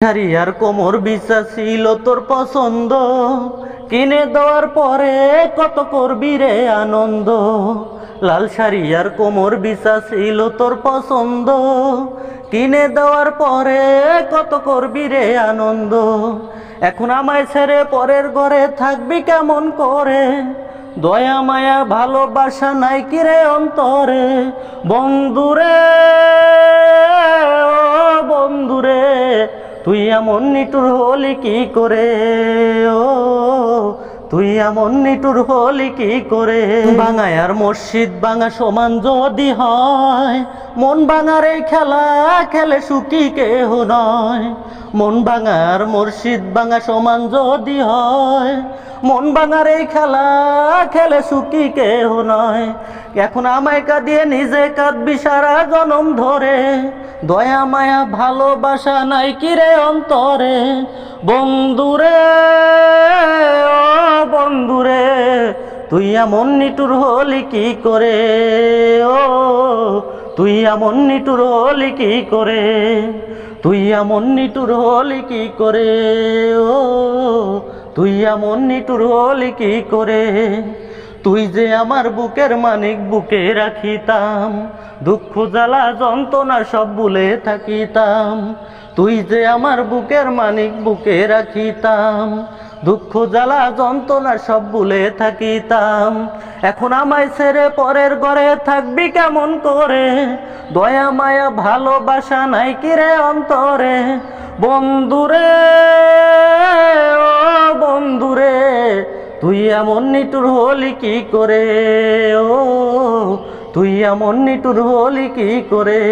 আর কোমর বিশ্বাস ছিল তোর পছন্দ। কিনে দেওয়ার পরে কত করবি রে আনন্দ। লাল শাড়ি আর কোমর বিশ্বাস ছিল তোর পছন্দ। কিনে দেওয়ার পরে কত করবি রে আনন্দ। এখন আমায় ছেড়ে পরের ঘরে থাকবি কেমন করে? দয়া, মায়া, ভালোবাসা নাই কিরে অন্তরে? বন্ধুরে, ও বন্ধুরে তুই এমন নিটুর হলি কি করে? তুই এমন নিটুর হলি কি করে? বাঙায় আর মসজিদ বাঙা সমান যদি হয়, মন ভাঙার এই খেলা খেলে সুখী কেহ নয়। মন ভাঙার মুর্শিদ ভাঙা সমান যদি হয়, মন ভাঙার এই খেলা খেলে সুখী কেহ নয়। এখন আমায় কাঁদিয়ে নিজে কাঁদবি সারা জনম ধরে। দয়া, মায়া, ভালোবাসা নাই কিরে অন্তরে? বন্ধুরে তুই এমন নিটুর হলি কি করে? ও, তুই এমন নিটুর হলি কি করে? তুই এমন নিটুর হলি কি করে? ও, তুই এমন নিটুর হলি কি করে? তুই যে আমার বুকের মানিক বুকে রাখিতাম, দুঃখ, জ্বালা, যন্ত্রণা সব ভুলে থাকিতাম, তুই যে আমার বুকের মানিক বুকে রাখিতাম দুঃখ, জ্বালা, যন্ত্রণা সব ভুলে থাকিতাম। এখন আমায় ছেড়ে পরের ঘরে থাকবি কেমন করে? দয়া, মায়া, ভালোবাসা নাই কিরে অন্তরে? বন্ধুরে, ও বন্ধুরে, তুই এমন নিটুর হলি কি করে? ও, তুই এমন নিটুর হলি কি করে?